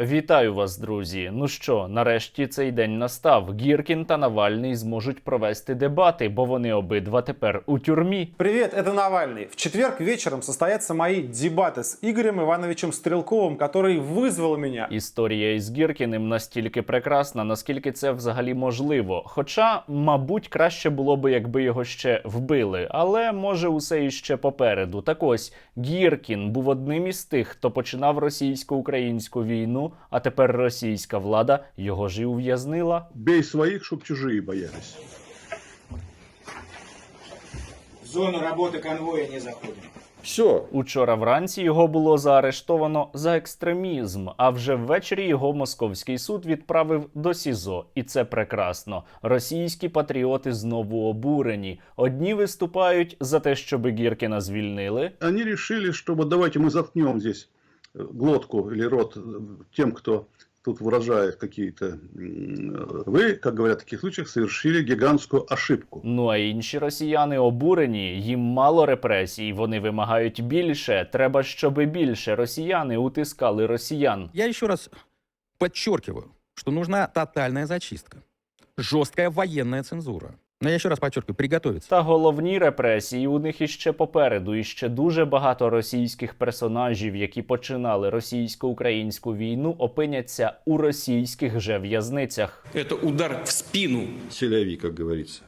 Вітаю вас, друзі. Ну що, нарешті цей день настав. Гіркін та Навальний зможуть провести дебати, бо вони обидва тепер у тюрмі. Привет, это Навальный. В четверг вечером состоятся мои дебаты с Игорем Ивановичем Стрелковым, который вызвал меня. Історія із Гіркіним настільки прекрасна, наскільки це взагалі можливо. Хоча, мабуть, краще було би, якби його ще вбили. Але може усе іще попереду. Так ось Гіркін був одним із тих, хто починав російсько-українську війну, а тепер російська влада його ж і ув'язнила. Бей своих, чтоб чужие боялись. В зону работы конвоя не заходим. Все. Учора вранці його було заарештовано за екстремізм, а вже ввечері його московський суд відправив до СІЗО. І це прекрасно. Російські патріоти знову обурені. Одні виступають за те, щоб Гіркіна звільнили. Они решили, чтобы давайте мы заткнем здесь э, глотку или рот э, тем, кто тут выражает какие-то... м, э, Вы, как говорят в таких случаях, совершили гигантскую ошибку. Ну а інші росіяни обурені. Їм мало репресій. Вони вимагають більше. Треба, щоб більше росіяни утискали росіян. Я еще раз подчеркиваю, что нужна тотальная зачистка, жесткая военная цензура. Но я ще раз подчеркиваю, приготовиться. Та головні репресії у них іще попереду, і ще дуже багато російських персонажів, які починали російсько-українську війну, опиняться у російських же в'язницях. Це удар в спину. Селяви, як говорится.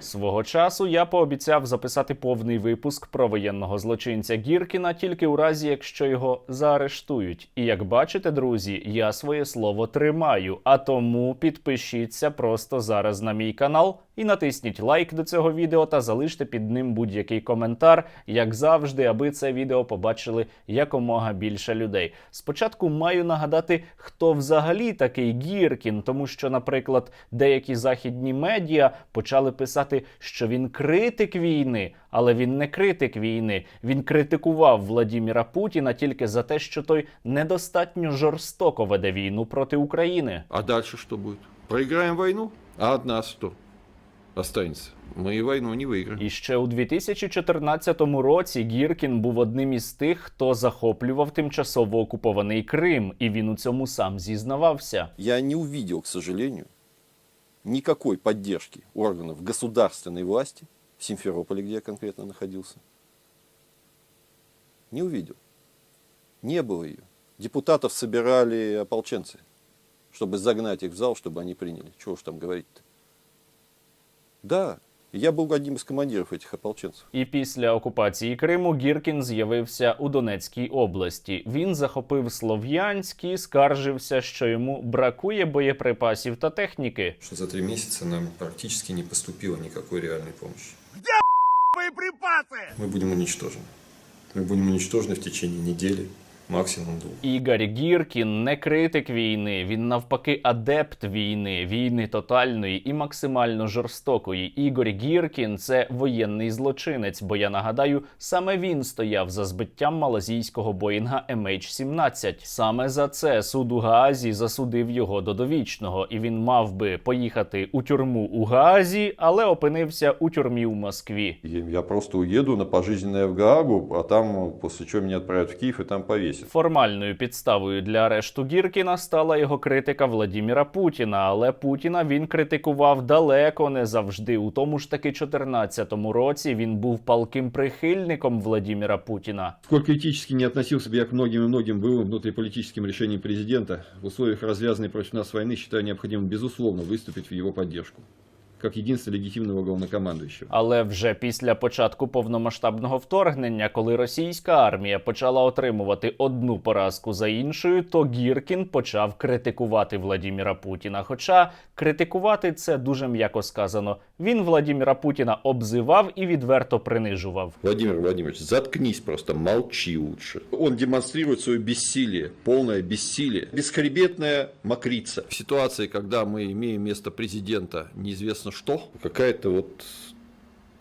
Свого часу я пообіцяв записати повний випуск про воєнного злочинця Гіркіна тільки у разі, якщо його заарештують. І як бачите, друзі, я своє слово тримаю. А тому підпишіться просто зараз на мій канал і натисніть лайк до цього відео та залиште під ним будь-який коментар, як завжди, аби це відео побачили якомога більше людей. Спочатку маю нагадати, хто взагалі такий Гіркін, тому що, наприклад, деякі західні медіа почали писати, що він критик війни, але він не критик війни. Він критикував Владіміра Путіна тільки за те, що той недостатньо жорстоко веде війну проти України. А дальше что будет? Проиграем войну? А от нас останется? Мы и войну не выиграем. І ще у 2014 році Гіркін був одним із тих, хто захоплював тимчасово окупований Крим, і він у цьому сам зізнавався. я не увидел, к сожалению, никакой поддержки органов государственной власти в Симферополе, где я конкретно находился. Не увидел. Не было ее. Депутатов собирали ополченцы, чтобы загнать их в зал, чтобы они приняли. Чего уж там говорить-то. Да, я был одним из командиров этих ополченцев. І після окупації Криму Гіркін з'явився у Донецькій області. Він захопив Слов'янськ і скаржився, що йому бракує боєприпасів та техніки. что за три месяца нам практически не поступило никакой реальной помощи. Мы будем уничтожены. Мы будем уничтожены в течение недели, максимум двух. Ігор Гіркін не критик війни, він навпаки адепт війни, війни тотальної і максимально жорстокої. Ігор Гіркін це воєнний злочинець, бо я нагадаю, саме він стояв за збиттям малазійського боїнга MH17. Саме за це суд у Гаазі засудив його до довічного, і він мав би поїхати у тюрму у Гаазі, але опинився у тюрмі у Москві. Я просто уеду на пожизненное в Гаагу, а там, после чего меня отправят в Киев и там повесят. Формальною підставою для арешту Гіркіна стала його критика Владіміра Путіна, але Путіна він критикував далеко не завжди. У тому ж таки 14-му році він був палким прихильником Владіміра Путіна. Сколь критически не относился бы я к многим и многим былым внутриполитическим решениям президента, в условиях развязанной против нас войны считаю необходимым безусловно выступить в его поддержку, как единственного легитимного главнокомандующего. Але вже після початку повномасштабного вторгнення, коли російська армія почала отримувати одну поразку за іншою, то Гіркін почав критикувати Владіміра Путіна. Хоча критикувати це дуже м'яко сказано. Він Владіміра Путіна обзивав і відверто принижував. Владимир Владимирович, заткнись просто, молчи лучше. Он демонстрирует свое бессилие, полное бессилие, бесхребетная мокрица. В ситуации, когда мы имеем место президента неизвестно что, какая-то вот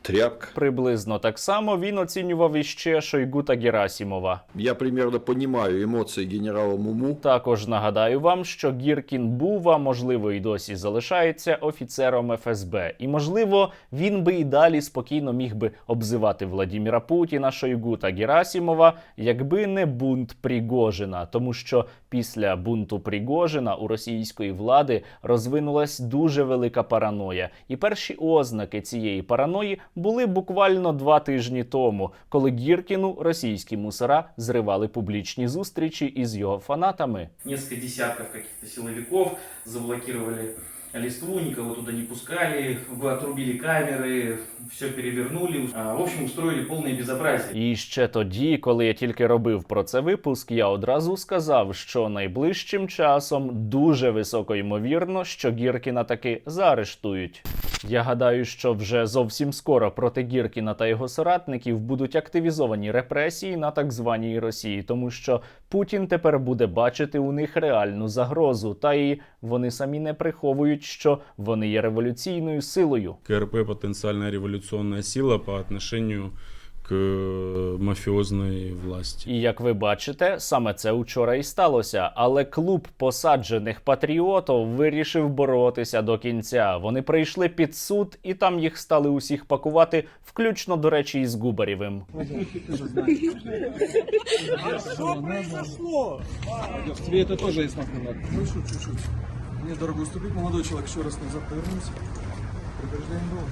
тряпка. Приблизно так само він оцінював іще Шойгу та Герасімова. Я примерно понимаю эмоции генерала Муму. Також нагадаю вам, що Гіркін був, а можливо і досі залишається офіцером ФСБ, і можливо він би і далі спокійно міг би обзивати Владіміра Путіна, Шойгу та Герасімова, якби не бунт Пригожина, тому що після бунту Пригожина у російської влади розвинулась дуже велика параноя, і перші ознаки цієї параної були буквально два тижні тому, коли Гіркіну російські мусора зривали публічні зустрічі із його фанатами. несколько десятків якихось силовиків заблокировали листву, никого туда не пускали, отрубили камеры, все перевернули. В общем, устроили полное безобразие. І ще тоді, коли я тільки робив про це випуск, я одразу сказав, що найближчим часом дуже високо ймовірно, що Гіркіна таки заарештують. Я гадаю, що вже зовсім скоро проти Гіркіна та його соратників будуть активізовані репресії на так званій Росії, тому що Путін тепер буде бачити у них реальну загрозу, та і вони самі не приховують, що вони є революційною силою. КРП потенціальна революційна сила по отношению к э, мафиозной власти. І як ви бачите, саме це учора і сталося. Але клуб посаджених патріотів вирішив боротися до кінця. Вони прийшли під суд, і там їх стали усіх пакувати, включно, до речі, із Губарєвим. Тебе это тоже есть надо. Ну, шут, шут, шут. Мне дорого уступить, молодой человек, еще раз назад повернулся. Предупреждаем было.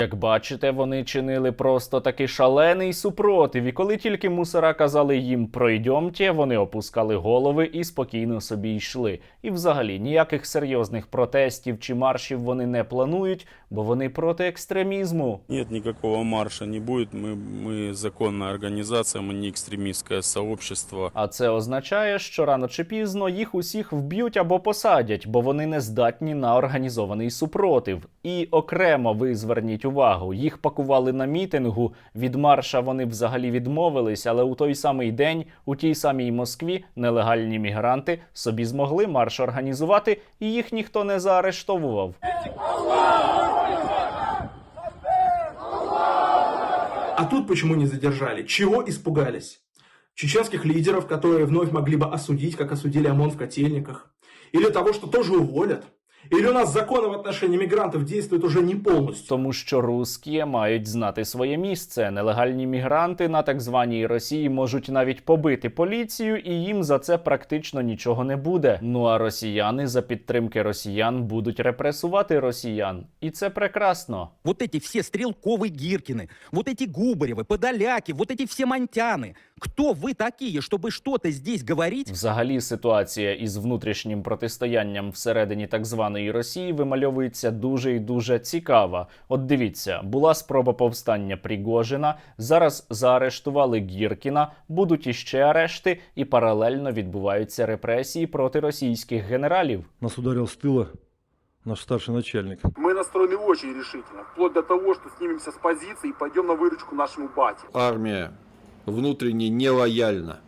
Як бачите, вони чинили просто такий шалений супротив. І коли тільки мусора казали їм пройдьомте, вони опускали голови і спокійно собі йшли. І взагалі ніяких серйозних протестів чи маршів вони не планують, бо вони проти екстремізму. Нет, никакого марша не будет. Мы, мы законная организация, мы не экстремистское сообщество. А це означає, що рано чи пізно їх усіх вб'ють або посадять, бо вони не здатні на організований супротив. І окремо ви зверніть увагу, їх пакували на мітингу. Від марша вони взагалі відмовились, але у той самий день, у тій самій Москві, нелегальні мігранти собі змогли марш організувати, і їх ніхто не заарештовував. А тут почему не задержали? Чего испугались? Чеченских лидеров, которые вновь могли бы осудить, как осудили ОМОН в котельниках? Или того, что тоже уволят? Или у нас законы в отношении мигрантов действуют уже не полностью? Тому що русські мають знати своє місце. Нелегальні мігранти на так званій Росії можуть навіть побити поліцію, і їм за це практично нічого не буде. Ну а росіяни за підтримки росіян будуть репресувати росіян, і це прекрасно. Вот эти все Стрелковы Гиркины, вот эти Губаревы, Подоляки, вот эти все Монтяны. Кто вы такие, чтобы что-то здесь говорить? Взагалі, ситуація із внутрішнім протистоянням всередині так званої Росії вимальовується дуже і дуже цікава. От дивіться, була спроба повстання Пригожина. Зараз заарештували Гіркіна, будуть іще арешти, і паралельно відбуваються репресії проти російських генералів. Нас ударил с тыла наш старший начальник. Мы настроены очень решительно, вплоть до того, что снимемся с позиции и пойдем на выручку нашему бате. Армия внутренне нелояльна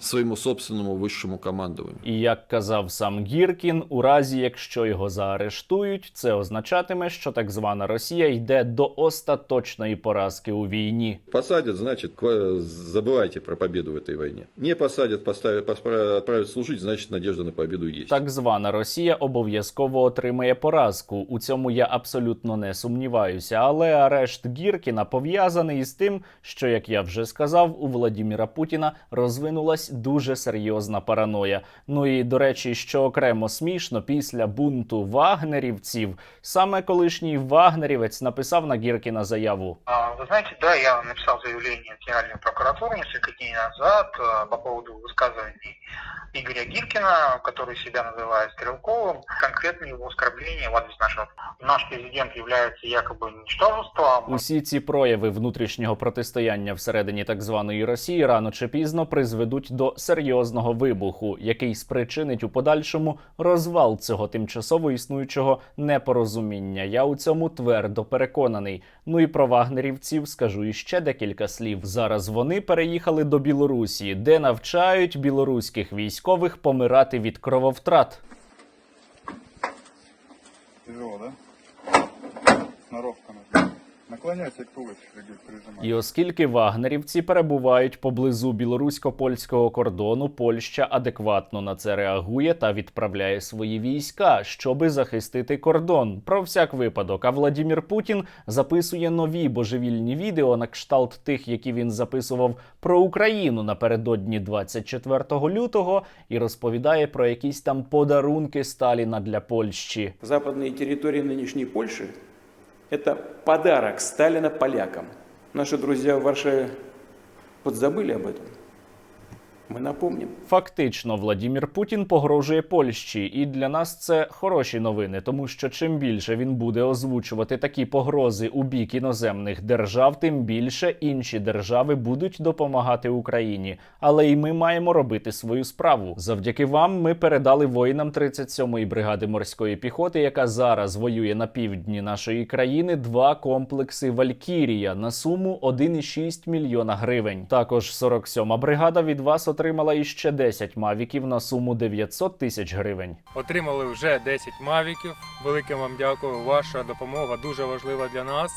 своему собственному высшему командованию. І як казав сам Гіркін, у разі якщо його заарештують, це означатиме, що так звана Росія йде до остаточної поразки у війні. Посадят, значит, ква- забывайте про победу в этой войне. Не посадят, поставят, поспра- отправят служить, значит, надежда на победу есть. Так звана Росія обов'язково отримає поразку. У цьому я абсолютно не сумніваюся. Але арешт Гіркіна пов'язаний із тим, що, як я вже сказав, у Владіміра Путіна розвинулась дуже серйозна параноя. Ну і до речі, що окремо смішно, після бунту вагнерівців саме колишній вагнерівець написав на Гіркіна заяву. Вы знаете, да, я написал заявление в Генеральную прокуратуру несколько дней назад э, по поводу высказываний Игоря Гиркина, который себя называет Стрелковым, конкретно его оскорбления в адрес нашего. Наш президент является якобы ничтожеством. Усі ці прояви внутрішнього протистояння всередині так званої Росії рано чи пізно призведуть до серйозного вибуху, який спричинить у подальшому розвал цього тимчасово існуючого непорозуміння. Я у цьому твердо переконаний. Ну і про вагнерівців скажу іще декілька слів. Зараз вони переїхали до Білорусі, де навчають білоруських військових помирати від крововтрат. Тяжело, да? Сноровка нужна. Наклоняйся прижимай. І оскільки вагнерівці перебувають поблизу білорусько-польського кордону, Польща адекватно на це реагує та відправляє свої війська, щоби захистити кордон. Про всяк випадок. А Владімір Путін записує нові божевільні відео на кшталт тих, які він записував про Україну напередодні 24 лютого, і розповідає про якісь там подарунки Сталіна для Польщі. Западные территории нынешней Польши – это подарок Сталина полякам. Наши друзья в Варшаве подзабыли об этом. Мы напомним. Фактично, Владімір Путін погрожує Польщі, і для нас це хороші новини, тому що чим більше він буде озвучувати такі погрози у бік іноземних держав, тим більше інші держави будуть допомагати Україні. Але і ми маємо робити свою справу. Завдяки вам ми передали воїнам 37-ї бригади морської піхоти, яка зараз воює на півдні нашої країни, два комплекси Валькірія на суму 1,6 мільйона гривень. Також 47-ма бригада від вас отримала іще 10 мавіків на суму 900 тисяч гривень. Отримали вже 10 мавіків. Велике вам дякую. Ваша допомога дуже важлива для нас.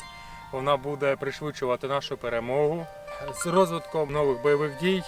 Вона буде пришвидшувати нашу перемогу. З розвитком нових бойових дій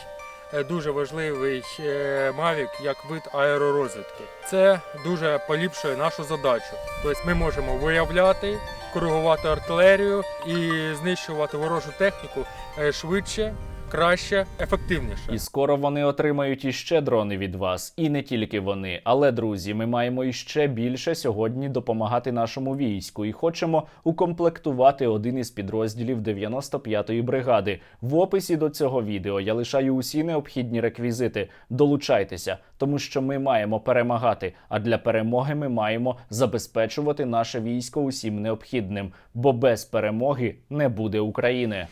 е, дуже важливий е, мавік як вид аеророзвідки. Це дуже поліпшує нашу задачу. Тобто ми можемо виявляти, коригувати артилерію і знищувати ворожу техніку е, швидше, краще, ефективніше. І скоро вони отримають іще дрони від вас, і не тільки вони. Але друзі, ми маємо іще більше сьогодні допомагати нашому війську і хочемо укомплектувати один із підрозділів 95-ї бригади. В описі до цього відео я лишаю усі необхідні реквізити. Долучайтеся, тому що ми маємо перемагати. А для перемоги ми маємо забезпечувати наше військо усім необхідним, бо без перемоги не буде України.